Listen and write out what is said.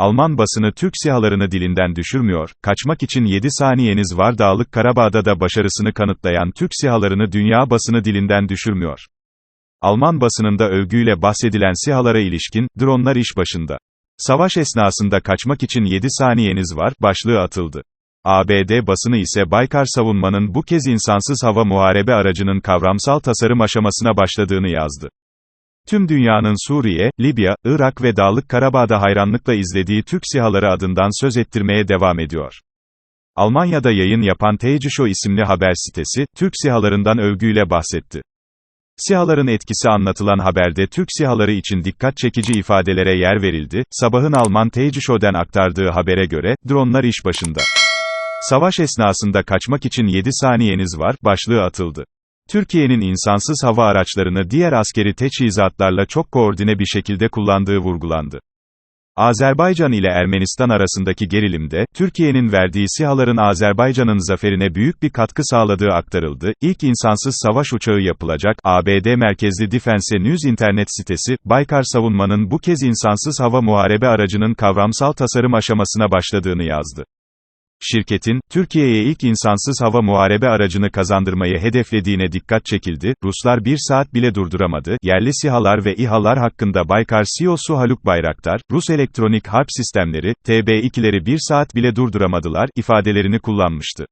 Alman basını Türk sihalarını dilinden düşürmüyor, kaçmak için 7 saniyeniz var Dağlık Karabağ'da da başarısını kanıtlayan Türk sihalarını dünya basını dilinden düşürmüyor. Alman basınında övgüyle bahsedilen sihalara ilişkin, dronlar iş başında. Savaş esnasında kaçmak için 7 saniyeniz var, başlığı atıldı. ABD basını ise Baykar savunmanın bu kez insansız hava muharebe aracının kavramsal tasarım aşamasına başladığını yazdı. Tüm dünyanın Suriye, Libya, Irak ve Dağlık Karabağ'da hayranlıkla izlediği Türk sihaları adından söz ettirmeye devam ediyor. Almanya'da yayın yapan Teycisho isimli haber sitesi, Türk sihalarından övgüyle bahsetti. SİHA'ların etkisi anlatılan haberde Türk SİHA'ları için dikkat çekici ifadelere yer verildi. Sabahın Alman Teycisho'den aktardığı habere göre, dronlar iş başında. Savaş esnasında kaçmak için 7 saniyeniz var, başlığı atıldı. Türkiye'nin insansız hava araçlarını diğer askeri teçhizatlarla çok koordine bir şekilde kullandığı vurgulandı. Azerbaycan ile Ermenistan arasındaki gerilimde, Türkiye'nin verdiği SİHA'ların Azerbaycan'ın zaferine büyük bir katkı sağladığı aktarıldı. İlk insansız savaş uçağı yapılacak, ABD merkezli Defense News internet sitesi, Baykar savunmanın bu kez insansız hava muharebe aracının kavramsal tasarım aşamasına başladığını yazdı. Şirketin, Türkiye'ye ilk insansız hava muharebe aracını kazandırmayı hedeflediğine dikkat çekildi, Ruslar bir saat bile durduramadı, yerli SİHA'lar ve İHA'lar hakkında Baykar CEO'su Haluk Bayraktar, Rus elektronik harp sistemleri, TB2'leri bir saat bile durduramadılar, ifadelerini kullanmıştı.